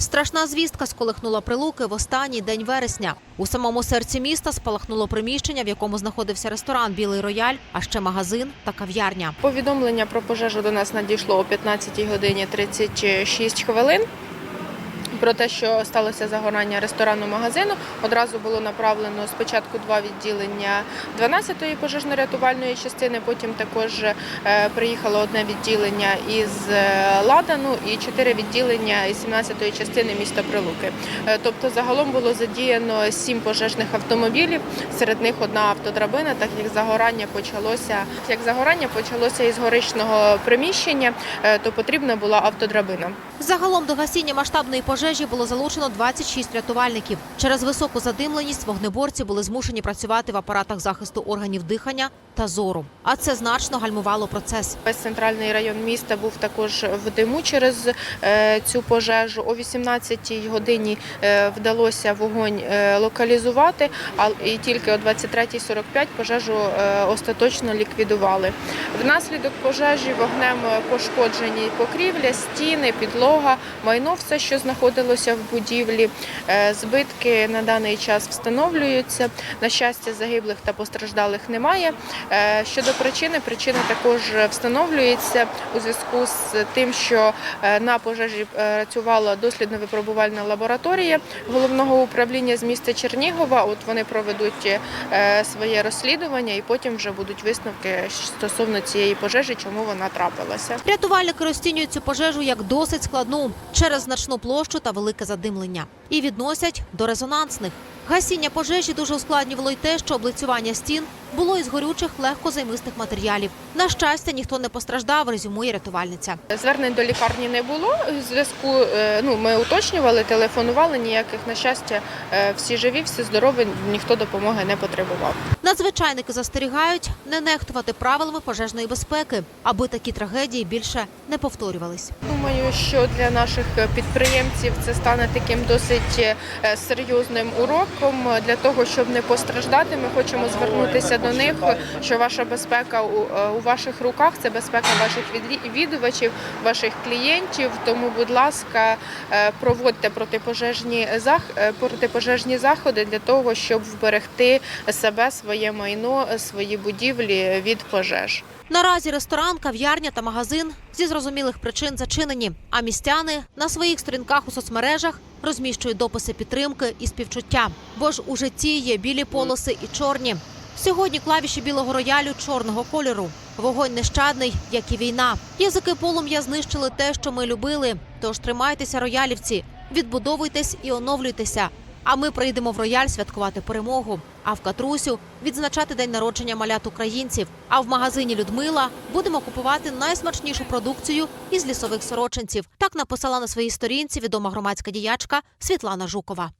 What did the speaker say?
Страшна звістка сколихнула прилуки в останній день вересня. У самому серці міста спалахнуло приміщення, в якому знаходився ресторан Білий рояль, а ще магазин та кав'ярня. Повідомлення про пожежу до нас надійшло о 15 годині 36 хвилин. Про те, що сталося загорання ресторану магазину, одразу було направлено спочатку два відділення 12-ї пожежно-рятувальної частини. Потім також е, приїхало одне відділення із е, Ладану і чотири відділення із 17-ї частини міста Прилуки. Е, Тобто загалом було задіяно сім пожежних автомобілів. Серед них одна автодрабина, так як загорання почалося. Як загорання почалося із горичного приміщення, то потрібна була автодрабина. Загалом до гасіння масштабної пожежі було залучено 26 рятувальників. Через високу задимленість вогнеборці були змушені працювати в апаратах захисту органів дихання та зору. А це значно гальмувало процес. Весь центральний район міста був також в диму через е, цю пожежу. О 18-й годині е, вдалося вогонь е, локалізувати, і тільки о 23.45 пожежу остаточно ліквідували. Внаслідок пожежі вогнем пошкоджені покрівля, стіни, підлога, майно, все, що знаходилося в будівлі. Е, Збитки на даний час встановлюються. На щастя, загиблих та постраждалих немає. Е, Щодо причини, причина також встановлюється у зв'язку з тим, що е, на пожежі працювала дослідно-випробувальна лабораторія головного управління з міста Чернігова. От вони проведуть своє розслідування і потім вже будуть висновки стосовно цієї пожежі, чому вона трапилася. Рятувальники розцінюють цю пожежу як досить складну через значну площу та велике задимлення і відносять до резонансних. Гасіння пожежі дуже ускладнювало й те, що облицювання стін було із горючих легкозаймистих матеріалів. На щастя, ніхто не постраждав, резюмує рятувальниця. Звернень до лікарні не було. Зв'язку е, ну ми уточнювали, телефонували. Ніяких на щастя, е, всі живі, всі здорові, ніхто допомоги не потребував. Надзвичайники застерігають не нехтувати правилами пожежної безпеки, аби такі трагедії більше не повторювались. Думаю, що для наших підприємців це стане таким досить е, серйозним уроком для того, щоб не постраждати. Ми хочемо звернутися до них, що ваша безпека у, е, ваших руках це безпека ваших відвідувачів, ваших клієнтів. Тому, будь ласка, е, проводьте протипожежні протипожежні заходи для того, щоб вберегти себе, своє майно, свої будівлі від пожеж. Наразі ресторан, кав'ярня та магазин зі зрозумілих причин зачинені. А містяни на своїх сторінках у соцмережах розміщують дописи підтримки і співчуття. Бо ж у житті є білі полоси і чорні. Сьогодні клавіші білого роялю чорного кольору. Вогонь нещадний, як і війна. Язики полум'я знищили те, що ми любили. Тож тримайтеся, роялівці, відбудовуйтесь і оновлюйтеся. А ми прийдемо в рояль святкувати перемогу. А в Катрусю відзначати день народження малят українців. А в магазині Людмила будемо купувати найсмачнішу продукцію із лісових сорочинців. Так написала на своїй сторінці відома громадська діячка Світлана Жукова.